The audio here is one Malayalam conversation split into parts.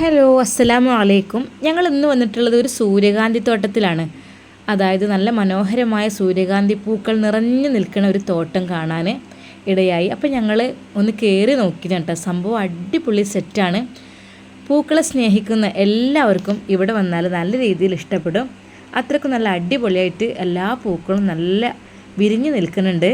ഹലോ അസ്സലാമു അലൈക്കും ഞങ്ങൾ ഇന്ന് വന്നിട്ടുള്ളത് ഒരു സൂര്യകാന്തി തോട്ടത്തിലാണ്. അതായത് നല്ല മനോഹരമായ സൂര്യകാന്തി പൂക്കൾ നിറഞ്ഞു നിൽക്കുന്ന ഒരു തോട്ടം കാണാൻ ഇടയായി. അപ്പോൾ ഞങ്ങൾ ഒന്ന് കയറി നോക്കി കേട്ടോ. സംഭവം അടിപൊളി സെറ്റാണ്. പൂക്കളെ സ്നേഹിക്കുന്ന എല്ലാവർക്കും ഇവിടെ വന്നാൽ നല്ല രീതിയിൽ ഇഷ്ടപ്പെടും. അത്രയ്ക്കും നല്ല അടിപൊളിയായിട്ട് എല്ലാ പൂക്കളും നല്ല വിരിഞ്ഞു നിൽക്കുന്നുണ്ട്.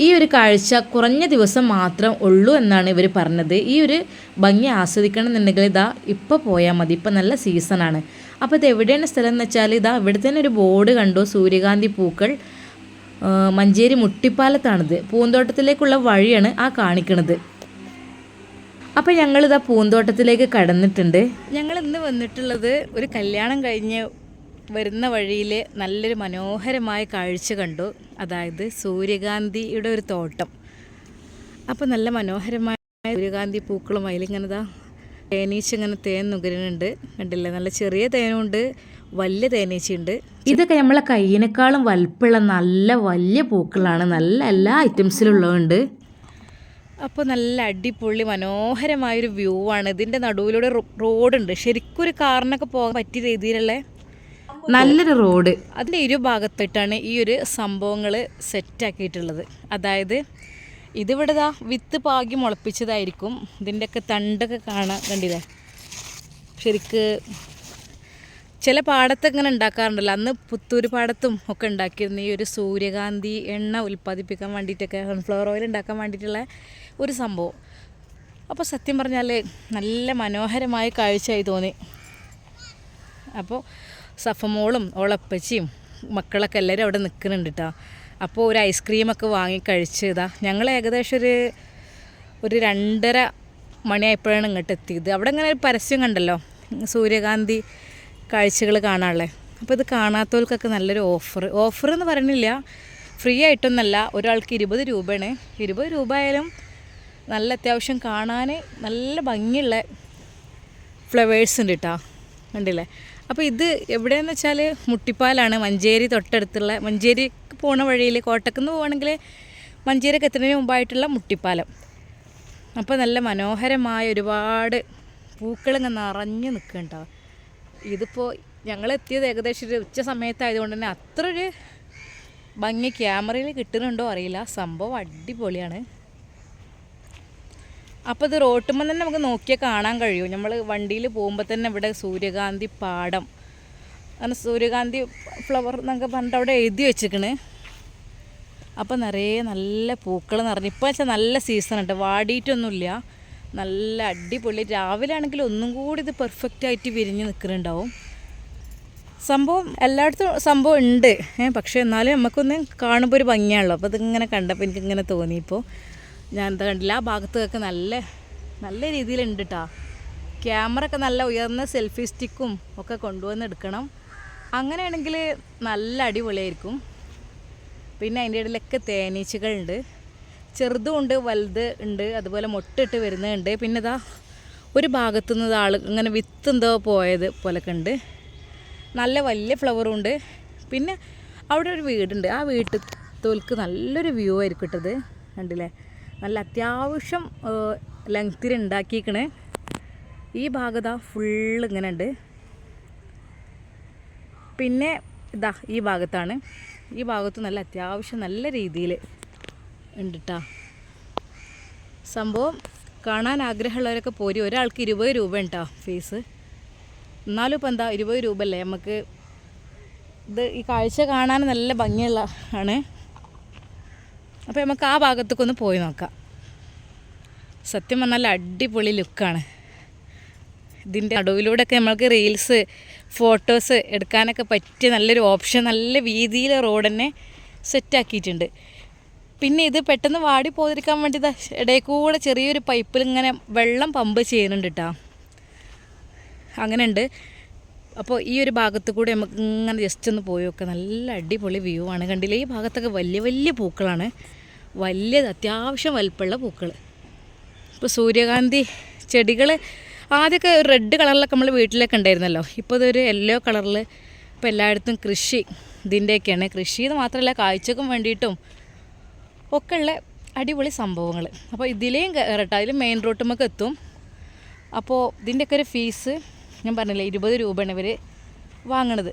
ഈ ഒരു കാഴ്ച കുറഞ്ഞ ദിവസം മാത്രം ഉള്ളൂ എന്നാണ് ഇവർ പറഞ്ഞത്. ഈ ഒരു ഭംഗി ആസ്വദിക്കണം എന്നുണ്ടെങ്കിൽ ഇതാ ഇപ്പോൾ പോയാൽ മതി. ഇപ്പം നല്ല സീസണാണ്. അപ്പോൾ ഇത് എവിടെയാണ് സ്ഥലം എന്ന് വെച്ചാൽ ഇതാ ഇവിടെ തന്നെ ഒരു ബോർഡ് കണ്ടു. സൂര്യകാന്തി പൂക്കൾ. മഞ്ചേരി മുട്ടിപ്പാലത്താണിത്. പൂന്തോട്ടത്തിലേക്കുള്ള വഴിയാണ് ആ കാണിക്കണത്. അപ്പോൾ ഞങ്ങളിതാ പൂന്തോട്ടത്തിലേക്ക് കടന്നിട്ടുണ്ട്. ഞങ്ങൾ ഇന്ന് വന്നിട്ടുള്ളത് ഒരു കല്യാണം കഴിഞ്ഞ് വരുന്ന വഴിയിൽ നല്ലൊരു മനോഹരമായ കാഴ്ച കണ്ടു. അതായത് സൂര്യകാന്തിയുടെ ഒരു തോട്ടം. അപ്പോൾ നല്ല മനോഹരമായ സൂര്യകാന്തി പൂക്കളും അതിലിങ്ങനെതാ തേനീച്ച ഇങ്ങനെ തേൻ നുകരുന്നുണ്ട്. കണ്ടില്ലേ? നല്ല ചെറിയ തേനുണ്ട് വലിയ തേനീച്ചയുണ്ട്. ഇതൊക്കെ നമ്മളെ കയ്യിനേക്കാളും വലുപ്പമുള്ള നല്ല വലിയ പൂക്കളാണ്. നല്ല എല്ലാ ഐറ്റംസിലുള്ളതുണ്ട്. അപ്പോൾ നല്ല അടിപൊളി മനോഹരമായൊരു വ്യൂ ആണ്. ഇതിന്റെ നടുവിലൂടെ റോഡുണ്ട് ശരിക്കും ഒരു കാറിനൊക്കെ പോകാൻ പറ്റിയ രീതിയിലുള്ള നല്ലൊരു റോഡ്. അതിന്റെ ഇരു ഭാഗത്തായിട്ടാണ് ഈ ഒരു സംഭവങ്ങൾ സെറ്റാക്കിയിട്ടുള്ളത്. അതായത് ഇതിവിടെ ദാ വിത്ത് പാകി മുളപ്പിച്ചതായിരിക്കും. ഇതിന്റെയൊക്കെ തണ്ടൊക്കെ കാണാൻ കണ്ടില്ലേ? ശരിക്ക് ചില പാടത്ത് ഇങ്ങനെ ഉണ്ടാക്കാറുണ്ടല്ലോ. അന്ന് പുത്തൂർ പാടത്തും ഒക്കെ ഉണ്ടാക്കിയിരുന്ന ഈ ഒരു സൂര്യകാന്തി എണ്ണ ഉൽപ്പാദിപ്പിക്കാൻ വേണ്ടിയിട്ടൊക്കെ സൺഫ്ലവർ ഓയിൽ ഉണ്ടാക്കാൻ വേണ്ടിയിട്ടുള്ള ഒരു സംഭവം. അപ്പോൾ സത്യം പറഞ്ഞാൽ നല്ല മനോഹരമായ കാഴ്ചയായി തോന്നി. അപ്പോൾ സഫമോളും ഓളപ്പച്ചിയും മക്കളൊക്കെ എല്ലാവരും അവിടെ നിൽക്കുന്നുണ്ട് കേട്ടോ അപ്പോൾ ഒരു ഐസ്ക്രീമൊക്കെ വാങ്ങി കഴിച്ച് ഇതാ. ഞങ്ങൾ ഏകദേശം ഒരു ഒരു രണ്ടര മണിയായപ്പോഴാണ് ഇങ്ങോട്ട് എത്തിയത്. അവിടെ ഇങ്ങനെ ഒരു പരസ്യം കണ്ടല്ലോ സൂര്യകാന്തി കാഴ്ചകൾ കാണാനുള്ളത് അപ്പോൾ ഇത് കാണാത്തവർക്കൊക്കെ നല്ലൊരു ഓഫർ. ഓഫർ എന്ന് പറയണില്ല ഫ്രീ ആയിട്ടൊന്നല്ല ഒരാൾക്ക് ഇരുപത് രൂപയാണ്. ഇരുപത് രൂപ ആയാലും നല്ല അത്യാവശ്യം കാണാൻ നല്ല ഭംഗിയുള്ള ഫ്ലവേഴ്സ് ഉണ്ട് കേട്ടോ കണ്ടില്ലേ? അപ്പോൾ ഇത് എവിടെയെന്ന് വെച്ചാൽ മുട്ടിപ്പാലാണ്. മഞ്ചേരി തൊട്ടടുത്തുള്ള മഞ്ചേരിക്ക് പോണ വഴിയിൽ കോട്ടക്കുന്ന് പോവുകയാണെങ്കിൽ മഞ്ചേരിക്ക് എത്തുന്നതിന് മുമ്പായിട്ടുള്ള മുട്ടിപ്പാലം. അപ്പോൾ നല്ല മനോഹരമായ ഒരുപാട് പൂക്കളിങ്ങ് നിറഞ്ഞു നിൽക്കുന്നുണ്ടാവും ഇതിപ്പോൾ ഞങ്ങൾ എത്തിയത് ഏകദേശം ഒരു ഉച്ച സമയത്തായതുകൊണ്ട് തന്നെ അത്ര ഒരു ഭംഗി ക്യാമറയിൽ കിട്ടുന്നുണ്ടോ അറിയില്ല. സംഭവം അടിപൊളിയാണ്. അപ്പോൾ ഇത് റോട്ടുമ്പോൾ തന്നെ നമുക്ക് നോക്കിയാൽ കാണാൻ കഴിയും. നമ്മൾ വണ്ടിയിൽ പോകുമ്പോൾ തന്നെ ഇവിടെ സൂര്യകാന്തി പാടം. അങ്ങനെ സൂര്യകാന്തി ഫ്ലവർ എന്നൊക്കെ പറഞ്ഞിട്ട് അവിടെ എഴുതി വെച്ചിക്കണ് അപ്പോൾ നിറയെ നല്ല പൂക്കൾ നിറഞ്ഞു. ഇപ്പോൾ വെച്ചാൽ നല്ല സീസൺ ഉണ്ട്. വാടിയിട്ടൊന്നുമില്ല. നല്ല അടിപൊളി. രാവിലെ ആണെങ്കിൽ ഒന്നും കൂടി ഇത് പെർഫെക്റ്റ് ആയിട്ട് വിരിഞ്ഞ് നിൽക്കുന്നുണ്ടാവും സംഭവം എല്ലായിടത്തും സംഭവം ഉണ്ട്. പക്ഷേ എന്നാലും നമുക്കൊന്ന് കാണുമ്പോൾ ഒരു ഭംഗിയാണല്ലോ. അപ്പോൾ ഇതിങ്ങനെ കണ്ടപ്പോൾ എനിക്കിങ്ങനെ തോന്നിയിപ്പോൾ ഞാൻ എന്താ കണ്ടില്ല. ആ ഭാഗത്തൊക്കെ നല്ല നല്ല രീതിയിലുണ്ട് കേട്ടോ ക്യാമറ ഒക്കെ നല്ല ഉയർന്ന സെൽഫി സ്റ്റിക്കും ഒക്കെ കൊണ്ടുവന്ന് എടുക്കണം അങ്ങനെയാണെങ്കിൽ നല്ല അടിപൊളിയായിരിക്കും. പിന്നെ അതിന്റെ ഇടയിലൊക്കെ തേനീച്ചകളുണ്ട്. ചെറുതും ഉണ്ട് വലുത് ഉണ്ട് അതുപോലെ മൊട്ടിട്ട് വരുന്നുണ്ട് പിന്നെ ഇതാ ഒരു ഭാഗത്തു നിന്ന് ആൾ ഇങ്ങനെ വിത്ത് എന്തോ പോയത് പോലൊക്കെ ഉണ്ട്. നല്ല വലിയ ഫ്ലവറും ഉണ്ട്. പിന്നെ അവിടെ ഒരു വീടുണ്ട്. ആ വീട്ടിൽ തോൽക്ക് നല്ലൊരു വ്യൂ ആയിരിക്കും ഇട്ടത്. കണ്ടില്ലേ? നല്ല അത്യാവശ്യം ലെങ്ത്തിൽ ഉണ്ടാക്കിയിരിക്കണേ ഈ ഭാഗത ഫുള്ള് ഇങ്ങനെ ഉണ്ട്. പിന്നെ ഇതാ ഈ ഭാഗത്താണ്. ഈ ഭാഗത്ത് നല്ല അത്യാവശ്യം നല്ല രീതിയിൽ ഉണ്ട് സംഭവം കാണാൻ ആഗ്രഹമുള്ളവരൊക്കെ പോരി. ഒരാൾക്ക് ഇരുപത് രൂപ ഉണ്ടോ ഫീസ്? എന്നാലും ഇപ്പം എന്താ ഇരുപത് രൂപ അല്ലേ? നമുക്ക് ഇത് ഈ കാഴ്ച കാണാൻ നല്ല ഭംഗിയുള്ള ആണ്. അപ്പോൾ നമുക്ക് ആ ഭാഗത്തേക്ക് ഒന്ന് പോയി നോക്കാം. സത്യം പറഞ്ഞാൽ അടിപൊളി ലുക്കാണ്. ഇതിന്റെ നടുവിലൂടെയൊക്കെ നമ്മൾക്ക് റീൽസ് ഫോട്ടോസ് എടുക്കാനൊക്കെ പറ്റിയ നല്ലൊരു ഓപ്ഷൻ നല്ല വീതിയിൽ റോഡ് തന്നെ സെറ്റാക്കിയിട്ടുണ്ട് പിന്നെ ഇത് പെട്ടെന്ന് വാടി പോതിരിക്കാൻ വേണ്ടി ഇടയിൽ കൂടെ ചെറിയൊരു പൈപ്പിൽ ഇങ്ങനെ വെള്ളം പമ്പ് ചെയ്യുന്നുണ്ട് കേട്ടോ അങ്ങനെ ഉണ്ട് അപ്പോൾ ഈ ഒരു ഭാഗത്ത് കൂടെ നമുക്ക് ഇങ്ങനെ ജസ്റ്റ് ഒന്ന് പോയി നോക്കാം. നല്ല അടിപൊളി വ്യൂ ആണ്. കണ്ടില്ലേ? ഈ ഭാഗത്തൊക്കെ വലിയ വലിയ പൂക്കളാണ്. വലിയ അത്യാവശ്യം വലിപ്പമുള്ള പൂക്കൾ ഇപ്പോൾ സൂര്യകാന്തി ചെടികൾ ആദ്യമൊക്കെ റെഡ് കളറിലൊക്കെ നമ്മൾ വീട്ടിലൊക്കെ ഉണ്ടായിരുന്നല്ലോ. ഇപ്പോൾ ഇതൊരു യെല്ലോ കളറിൽ ഇപ്പോൾ എല്ലായിടത്തും കൃഷി ഇതിന്റെയൊക്കെയാണ് കൃഷി എന്ന് മാത്രമല്ല കാഴ്ചക്കും വേണ്ടിയിട്ടും ഒക്കെ ഉള്ള അടിപൊളി സംഭവങ്ങൾ അപ്പോൾ ഇതിലേയും കയറട്ടെ അതിൽ മെയിൻ റോട്ടുമൊക്കെ എത്തും. അപ്പോൾ ഇതിന്റെയൊക്കെ ഒരു ഫീസ് ഞാൻ പറഞ്ഞില്ലേ ഇരുപത് രൂപയാണ് ഇവർ വാങ്ങണത്.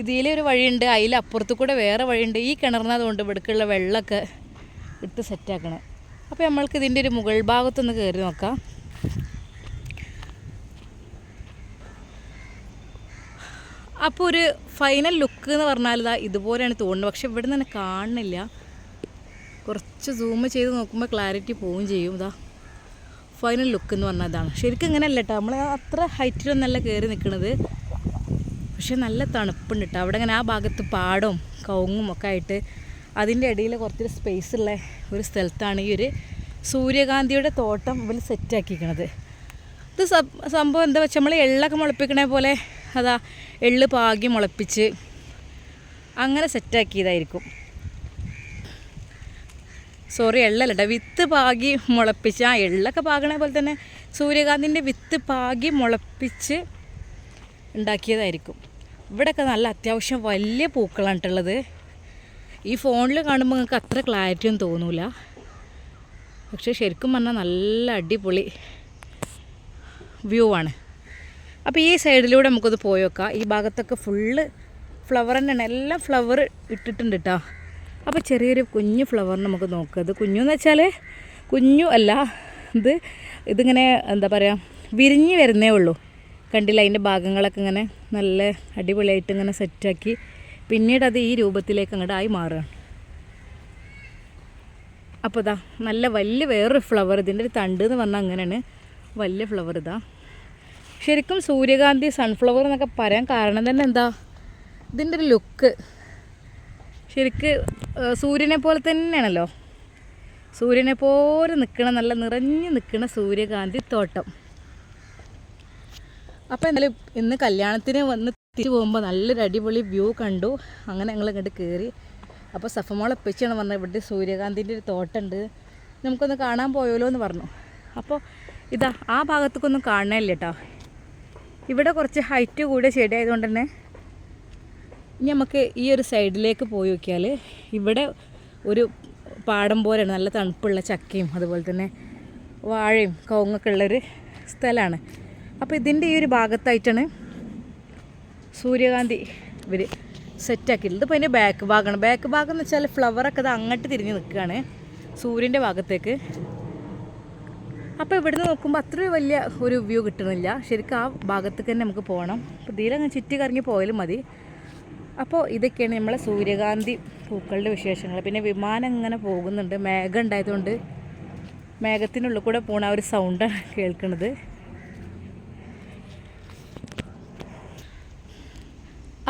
ഇതിലൊരു വഴിയുണ്ട് അതിലപ്പുറത്ത് കൂടെ വേറെ വഴിയുണ്ട്. ഈ കിണറിനതുകൊണ്ട് ഇവിടേക്കുള്ള വെള്ളമൊക്കെ ഇട്ട് സെറ്റാക്കണം അപ്പോൾ നമ്മൾക്ക് ഇതിന്റെ ഒരു മുകൾ ഭാഗത്തൊന്ന് കയറി നോക്കാം. അപ്പോൾ ഒരു ഫൈനൽ ലുക്ക് എന്ന് പറഞ്ഞാൽ ഇതാ ഇതുപോലെയാണ് തോന്നുന്നത്. പക്ഷെ ഇവിടെ നിന്ന് തന്നെ കാണുന്നില്ല. കുറച്ച് സൂം ചെയ്ത് നോക്കുമ്പോൾ ക്ലാരിറ്റി പോവുകയും ചെയ്യും. ഇതാ. ഫൈനൽ ലുക്ക് എന്ന് പറഞ്ഞാൽ ഇതാണ് ശരിക്കും ഇങ്ങനെയല്ല കേട്ടോ നമ്മൾ അത്ര ഹൈറ്റിലൊന്നല്ല കയറി നിൽക്കുന്നത് പക്ഷേ നല്ല തണുപ്പുണ്ട് കേട്ടോ അവിടെ ഇങ്ങനെ ആ ഭാഗത്ത് പാടവും കവുങ്ങും ഒക്കെ ആയിട്ട് അതിന്റെ ഇടയിൽ കുറച്ചൊരു സ്പേസ് ഉള്ള ഒരു സ്ഥലത്താണ് ഈ ഒരു സൂര്യകാന്തിയുടെ തോട്ടം ഇവർ സെറ്റാക്കിയിരിക്കുന്നത് ഇത് സംഭവം എന്താ വെച്ചാൽ നമ്മൾ എള്ളൊക്കെ മുളപ്പിക്കണേ പോലെ അതാ എള്ള് പാകി മുളപ്പിച്ച് അങ്ങനെ സെറ്റാക്കിയതായിരിക്കും സോറി എള്ളല്ല കേട്ടോ വിത്ത് പാകി മുളപ്പിച്ച് ആ എള്ളൊക്കെ പാകണ പോലെ തന്നെ സൂര്യകാന്തിന്റെ വിത്ത് പാകി മുളപ്പിച്ച് ഉണ്ടാക്കിയതായിരിക്കും. ഇവിടെയൊക്കെ നല്ല അത്യാവശ്യം വലിയ പൂക്കളാണിട്ടുള്ളത് ഈ ഫോണിൽ കാണുമ്പോൾ നിങ്ങൾക്ക് അത്ര ഒന്നും തോന്നൂല. പക്ഷെ ശരിക്കും പറഞ്ഞാൽ നല്ല അടിപൊളി വ്യൂ ആണ്. അപ്പോൾ ഈ സൈഡിലൂടെ നമുക്കത് പോയി വെക്കാം ഈ ഭാഗത്തൊക്കെ ഫുള്ള് ഫ്ലവർ തന്നെയാണ്. എല്ലാം ഫ്ലവർ ഇട്ടിട്ടുണ്ട് കേട്ടോ അപ്പോൾ ചെറിയൊരു കുഞ്ഞു ഫ്ലവർ നമുക്ക് നോക്കുക ഇത് കുഞ്ഞു എന്ന് വെച്ചാൽ കുഞ്ഞു അല്ല ഇത് ഇതിങ്ങനെ എന്താ പറയുക വിരിഞ്ഞ് വരുന്നേ ഉള്ളൂ. കണ്ടില്ല അതിന്റെ ഭാഗങ്ങളൊക്കെ ഇങ്ങനെ നല്ല അടിപൊളിയായിട്ട് ഇങ്ങനെ സെറ്റാക്കി പിന്നീട് അത് ഈ രൂപത്തിലേക്ക് അങ്ങോട്ട് ആയി മാറുകയാണ് അപ്പോൾ ഇതാ നല്ല വലിയ വേറൊരു ഫ്ലവർ ഇതിന്റെ ഒരു തണ്ട് എന്ന് പറഞ്ഞാൽ അങ്ങനെയാണ്. വലിയ ഫ്ലവർ ഇതാ. ശരിക്കും സൂര്യകാന്തി സൺഫ്ലവർ എന്നൊക്കെ പറയാൻ കാരണം തന്നെ എന്താ ഇതിന്റെ ഒരു ലുക്ക് ശരിക്ക് സൂര്യനെ പോലെ തന്നെയാണല്ലോ. സൂര്യനെ പോലെ നിൽക്കണ നല്ല നിറഞ്ഞു നിൽക്കണ സൂര്യകാന്തി തോട്ടം. അപ്പോൾ എന്തായാലും ഇന്ന് കല്യാണത്തിന് വന്ന് തിരിച്ചു പോകുമ്പോൾ നല്ലൊരു അടിപൊളി വ്യൂ കണ്ടു. അങ്ങനെ ഞങ്ങൾ ഇങ്ങോട്ട് കയറി അപ്പോൾ സഫമോളെ എപ്പിച്ചാണ് പറഞ്ഞത് ഇവിടുത്തെ സൂര്യകാന്തിന്റെ ഒരു തോട്ടമുണ്ട് നമുക്കൊന്ന് കാണാൻ പോയാലോ എന്ന് പറഞ്ഞു. അപ്പോൾ ഇതാ ആ ഭാഗത്തേക്കൊന്നും കാണാനില്ല കേട്ടോ. ഇവിടെ കുറച്ച് ഹൈറ്റ് കൂടിയ ചെടി ആയതുകൊണ്ട് തന്നെ ഇനി നമുക്ക് ഈ ഒരു സൈഡിലേക്ക് പോയി നോക്കിയാൽ ഇവിടെ ഒരു പാടം പോലെയാണ്. നല്ല തണുപ്പുള്ള ചക്കയും അതുപോലെ തന്നെ വാഴയും കവുങ്ങൊക്കെ ഉള്ളൊരു സ്ഥലമാണ്. അപ്പോൾ ഇതിന്റെ ഈ ഒരു ഭാഗത്തായിട്ടാണ് സൂര്യകാന്തി ഇവർ സെറ്റാക്കിയിട്ടുള്ളത് ഇതിപ്പോൾ അതിന്റെ ബാക്ക് ഭാഗമാണ്. ബാക്ക് ഭാഗം എന്ന് വെച്ചാൽ ഫ്ലവറൊക്കെ ഇത് അങ്ങോട്ട് തിരിഞ്ഞ് നിൽക്കുകയാണ് സൂര്യന്റെ ഭാഗത്തേക്ക്. അപ്പോൾ ഇവിടുന്ന് നോക്കുമ്പോൾ അത്രയും വലിയ ഒരു വ്യൂ കിട്ടുന്നില്ല ശരിക്കും ആ ഭാഗത്തേക്ക് തന്നെ നമുക്ക് പോകണം അപ്പോൾ ഇതിലങ്ങ് ചുറ്റി കറങ്ങി പോയാലും മതി. അപ്പോൾ ഇതൊക്കെയാണ് നമ്മളെ സൂര്യകാന്തി പൂക്കളുടെ വിശേഷങ്ങൾ. പിന്നെ വിമാനം ഇങ്ങനെ പോകുന്നുണ്ട്. മേഘം ഉണ്ടായതുകൊണ്ട് മേഘത്തിനുള്ളിൽ കൂടെ പോണ ഒരു സൗണ്ടാണ് കേൾക്കുന്നത്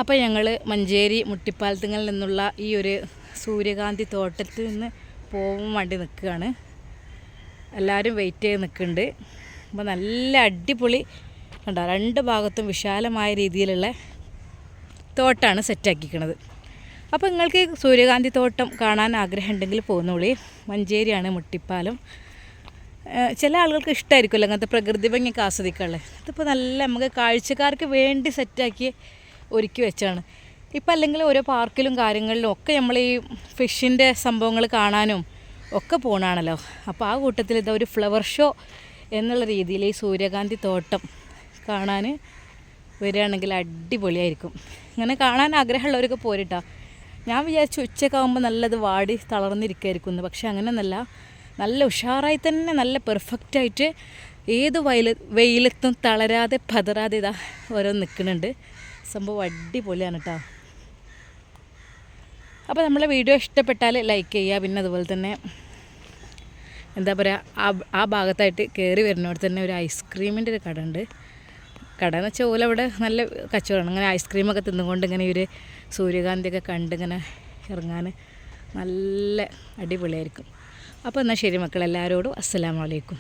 അപ്പോൾ ഞങ്ങൾ മഞ്ചേരി മുട്ടിപ്പാലത്തുങ്ങളിൽ നിന്നുള്ള ഈ ഒരു സൂര്യകാന്തി തോട്ടത്തിൽ നിന്ന് പോകാൻ വേണ്ടി നിൽക്കുകയാണ്. എല്ലാവരും വെയിറ്റ് ചെയ്ത് നിൽക്കുന്നുണ്ട്. അപ്പോൾ നല്ല അടിപൊളി കണ്ടോ? രണ്ട് ഭാഗത്തും വിശാലമായ രീതിയിലുള്ള തോട്ടാണ് സെറ്റാക്കിക്കണത്. അപ്പോൾ നിങ്ങൾക്ക് സൂര്യകാന്തി തോട്ടം കാണാൻ ആഗ്രഹം ഉണ്ടെങ്കിൽ പോകുന്നോളി മഞ്ചേരിയാണ് മുട്ടിപ്പാലം. ചില ആളുകൾക്ക് ഇഷ്ടമായിരിക്കുമല്ലോ അങ്ങനത്തെ പ്രകൃതി ഭംഗിയൊക്കെ ആസ്വദിക്കാനുള്ളത്. ഇതിപ്പോൾ നല്ല നമുക്ക് കാഴ്ചക്കാർക്ക് വേണ്ടി സെറ്റാക്കി ഒരുക്കി വെച്ചാണ്. ഇപ്പം അല്ലെങ്കിൽ ഓരോ പാർക്കിലും കാര്യങ്ങളിലും ഒക്കെ നമ്മൾ ഈ ഫിഷിന്റെ സംഭവങ്ങൾ കാണാനും ഒക്കെ പോകണാണല്ലോ അപ്പോൾ ആ കൂട്ടത്തിൽ ഇതാ ഒരു ഫ്ലവർ ഷോ എന്നുള്ള രീതിയിൽ ഈ സൂര്യകാന്തി തോട്ടം കാണാൻ വരികയാണെങ്കിൽ അടിപൊളിയായിരിക്കും. ഇങ്ങനെ കാണാൻ ആഗ്രഹമുള്ളവരൊക്കെ പോരിട്ടാ. ഞാൻ വിചാരിച്ചു ഉച്ചക്കാകുമ്പോൾ നല്ലത് വാടി തളർന്നിരിക്കുമായിരിക്കും എന്ന്. പക്ഷേ അങ്ങനെയൊന്നല്ല. നല്ല ഉഷാറായി തന്നെ നല്ല പെർഫെക്റ്റായിട്ട് ഏത് വയല വെയിലത്തും തളരാതെ പതറാതെ ഇതാ ഓരോ നിൽക്കുന്നുണ്ട്. സംഭവം അടിപൊളിയാണ് കേട്ടോ അപ്പോൾ നമ്മളെ വീഡിയോ ഇഷ്ടപ്പെട്ടാൽ ലൈക്ക് ചെയ്യുക. പിന്നെ അതുപോലെ തന്നെ എന്താ പറയുക ആ ആ ഭാഗത്തായിട്ട് കയറി വരുന്നവിടെ തന്നെ ഒരു ഐസ്ക്രീമിന്റെ ഒരു കട ഉണ്ട്. കട എന്ന് വെച്ചാൽ ഓല അവിടെ നല്ല കച്ചവടമാണ്. ഇങ്ങനെ ഐസ്ക്രീമൊക്കെ തിന്നുകൊണ്ട് ഇങ്ങനെ ഒരു സൂര്യകാന്തിയൊക്കെ കണ്ട് ഇങ്ങനെ ഇറങ്ങാൻ നല്ല അടിപൊളിയായിരിക്കും. അപ്പോൾ എന്നാൽ ശരി മക്കളെല്ലാവരോടും അസ്സലാമലൈക്കും